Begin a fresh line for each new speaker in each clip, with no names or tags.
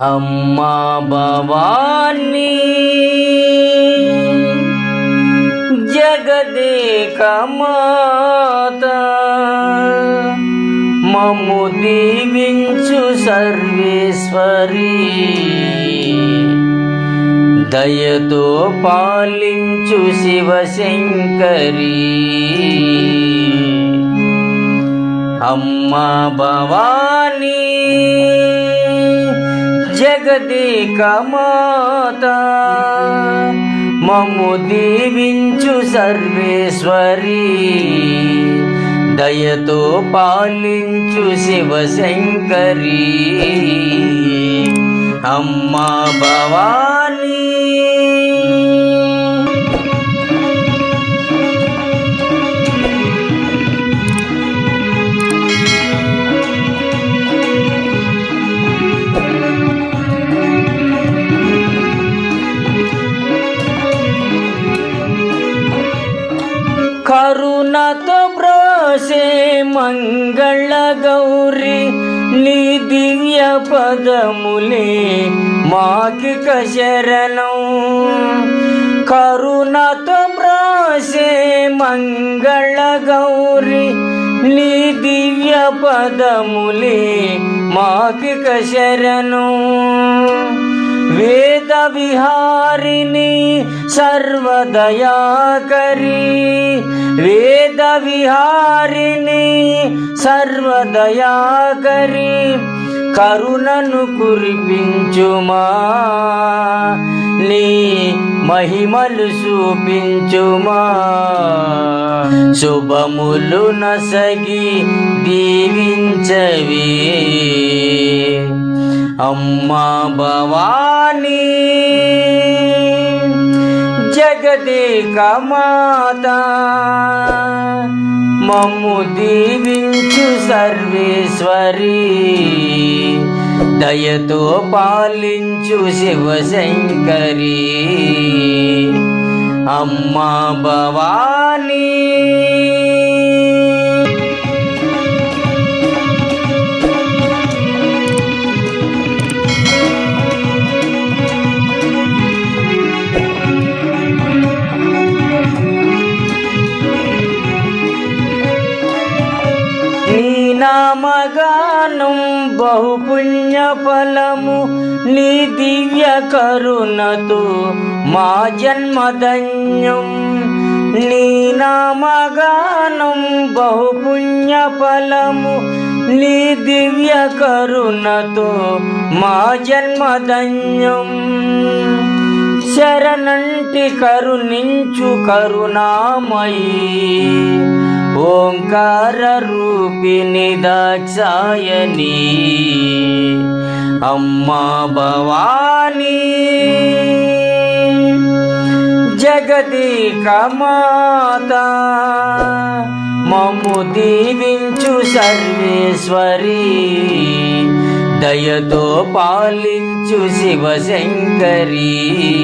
అమ్మా భవానీ జగదేక మాత మమ్ము దీవించు సర్వేశ్వరి. దయతో పాలించు శివశంకరీ అమ్మా భవానీ జగదేక మాత మమ్ము దీవించు సర్వేశ్వరి. దయతో పాలించు శివశంకరి. అమ్మా భవానీ. కరుణతో బ్రోసే మంగళ గౌరి నీ దివ్య పదములే మాకిక శరణం కరుణతో బ్రోసే మంగళ గౌరి నీ దివ్య పదములే మాకిక శరణం వేద విహారిణి సర్వదయాకరి. వేద విహారిణి సర్వదయాకరి. కరుణను కురిపించుమా. నీ మహిమలు చూపించుమా. శుభములు నసగి దీవించవే. అమ్మా భవానీ జగదేక మాత మమ్ము దీవించు సర్వేశ్వరి దయతో పాలించు శివశంకరి. అమ్మా భవానీ నామగానం బహుపుణ్య ఫలము నీ దివ్య కరుణతో మా జన్మధన్యం. నీ నామగానం బహుపుణ్య ఫలము నీ దివ్య కరుణతో మా జన్మధన్యం. శరణంటి కరుణించు కరుణామయీ. ఓంకార రూపిణి దాక్షాయని అమ్మా భవానీ. జగదీక మాత మము దీవించు సర్వేశ్వరి. దయతో పాలించు శివశంకరి.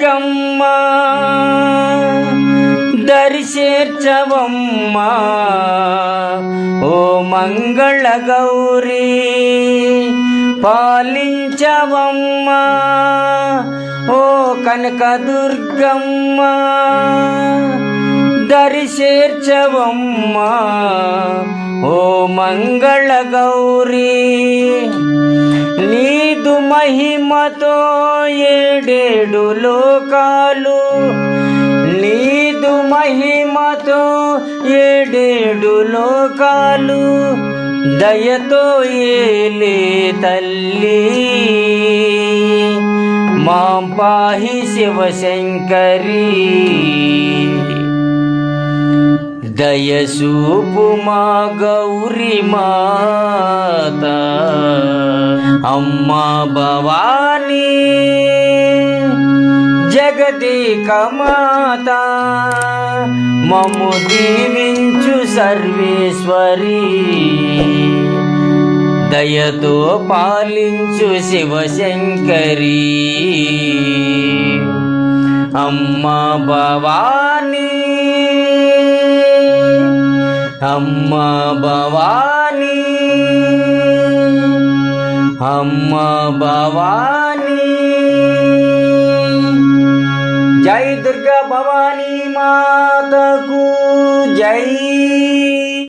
ఓ కనకదుర్గమ్మ ఓ మంగళ గౌరీ పాలించవమ్మా ఓ కనక కనకదుర్గమ్మ దరిచేర్చవమ్మా ఓ మంగళ గౌరీ. మహిమతో ఏడేడు లోకాలు. నీదు మహిమతో ఏడేడు లోకాలు. దయతో ఏలే తల్లి. మా పాహి శివశంకరీ. దయసూపు మా గౌరీ మాతా. అమ్మా భవానీ జగదేక మాత మమ్ము దీవించు సర్వేశ్వరి. దయతో పాలించు శివశంకరి. అమ్మా భవానీ అమ్మా భవానీ అమ్మా భవానీ జై దుర్గా భవానీ మాతకు జై